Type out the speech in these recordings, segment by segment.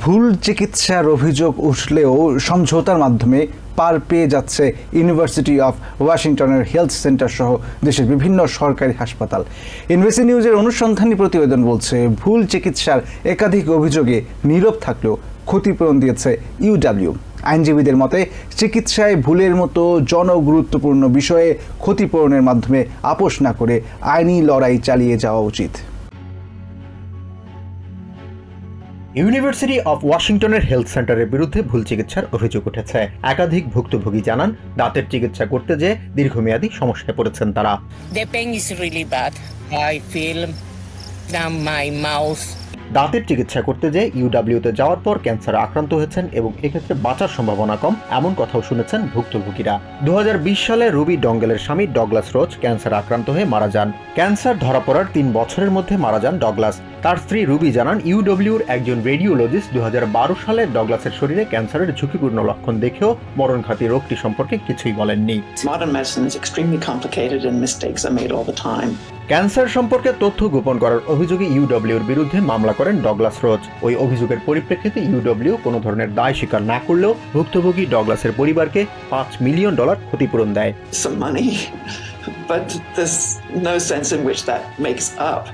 ভুল চিকিৎসার অভিযোগ উঠলেও সমঝোতার মাধ্যমে পার পেয়ে যাচ্ছে ইউনিভার্সিটি অফ ওয়াশিংটনের হেলথ সেন্টার সহ দেশের বিভিন্ন সরকারি হাসপাতাল। ইনভেসি নিউজের অনুসন্ধানী প্রতিবেদন বলছে, ভুল চিকিৎসার একাধিক অভিযোগে নীরব থাকলেও ক্ষতিপূরণ দিয়েছে ইউডাব্লিউ আইনজীবীদের মতে, চিকিৎসায় ভুলের মতো জনগুরুত্বপূর্ণ বিষয়ে ক্ষতিপূরণের মাধ্যমে আপোষ না করে আইনি লড়াই চালিয়ে যাওয়া উচিত। ইউনিভার্সিটি অফ ওয়াশিংটনের হেলথ সেন্টারের বিরুদ্ধে ভুল চিকিৎসার অভিযোগ উঠেছে একাধিক ভুক্তভোগী জানান, দাঁতের চিকিৎসা করতে যেয়ে দীর্ঘমেয়াদী সমস্যায় পড়েছেন তারা The pain. দাঁতের চিকিৎসা করতে যেয়ে ইউডাব্লিউতে যাওয়ার পর ক্যান্সারে আক্রান্ত হয়েছেন এবং এক্ষেত্রে বাঁচার সম্ভাবনা কম এমন কথাও শুনেছেন ভুক্তভোগীরা। দু সালে রুবি ডঙ্গেলের স্বামী ডগলাস রোজ ক্যান্সার আক্রান্ত হয়ে মারা যান। ক্যান্সার ধরা পড়ার তিন বছরের মধ্যে মারা যান ডগলাস। তার স্ত্রী রুবি জানান ইউডব্লিউর একজন রেডিওলজিস্ট দু হাজার বারো সালে ডগলাসের শরীরে ক্যান্সারের ঝুঁকিপূর্ণ লক্ষণ দেখেও মরণঘাতী রোগটি সম্পর্কে কিছুই বলেননি. ক্যান্সার সম্পর্কে তথ্য গোপন করার অভিযোগে ইউডব্লিউর বিরুদ্ধে মামলা করেন ডগলাস রোজ ওই অভিযোগের পরিপ্রেক্ষিতে ইউডব্লিউ কোনো ধরনের দায় স্বীকার না করলেও ভুক্তভোগী ডগলাসের পরিবারকে পাঁচ মিলিয়ন ডলার ক্ষতিপূরণ দেয় but there's no sense in which that makes up.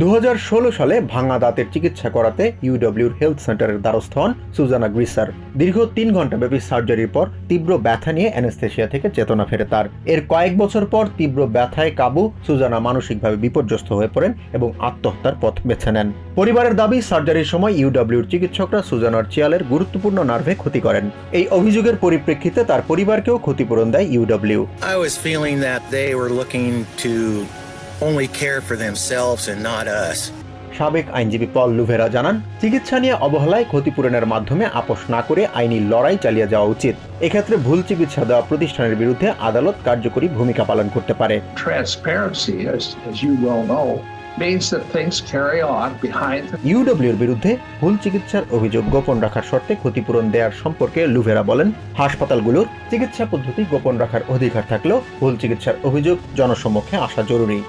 দু হাজার ষোলো সালে ভাঙা দাঁতের চিকিৎসা করাতে ইউডব্লিউর হেলথ সেন্টারের দ্বারস্থ হন সুজানা গ্রিসার। দীর্ঘ তিন ঘণ্টা ব্যাপী সার্জারির পর তীব্র ব্যথা নিয়ে অ্যানেস্থেশিয়া থেকে চেতনা ফেরে তার। এর কয়েক বছর পর তীব্র ব্যথায় কাবু সুজানা মানসিকভাবে বিপর্যস্ত হয়ে পড়েন এবং আত্মহত্যার পথ বেছে নেন। পরিবারের দাবি, সার্জারির সময় ইউডব্লিউর চিকিৎসকরা সুজানার চিয়ালের গুরুত্বপূর্ণ নার্ভে ক্ষতি করেন। এই অভিযোগের পরিপ্রেক্ষিতে তার পরিবারকেও ক্ষতিপূরণ দেয় ইউডব্লিউ only care for themselves and not us. সাবেক আইনজীবী পল লুভেরা জানান চিকিৎসা নিয়ে অবহেলায় ক্ষতিপূরণের মাধ্যমে আপোষ না করে আইনি লড়াই চালিয়ে যাওয়া উচিত। এক্ষেত্রে ভুল চিকিৎসা দেওয়া প্রতিষ্ঠানের বিরুদ্ধে আদালত কার্যকরী ভূমিকা পালন করতে পারে। Transparency, as, as you well know, means that things carry on behind the ইউডব্লিউর বিরুদ্ধে ভুল চিকিৎসার অভিযোগ গোপন রাখার শর্তে ক্ষতিপূরণ দেওয়ার সম্পর্কে লুভেরা বলেন হাসপাতালগুলোর চিকিৎসা পদ্ধতি গোপন রাখার অধিকার থাকলেও ভুল চিকিৎসার অভিযোগ জনসম্মুখে আসা জরুরি।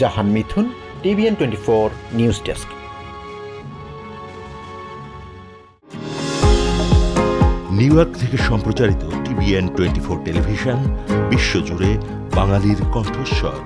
Jahan Mithun, TVN twenty four news desk. New York থেকে সম্প্রচারিত টিভিএন টোয়েন্টি ফোর টেলিভিশন, বিশ্বজুড়ে বাঙালির কণ্ঠস্বর।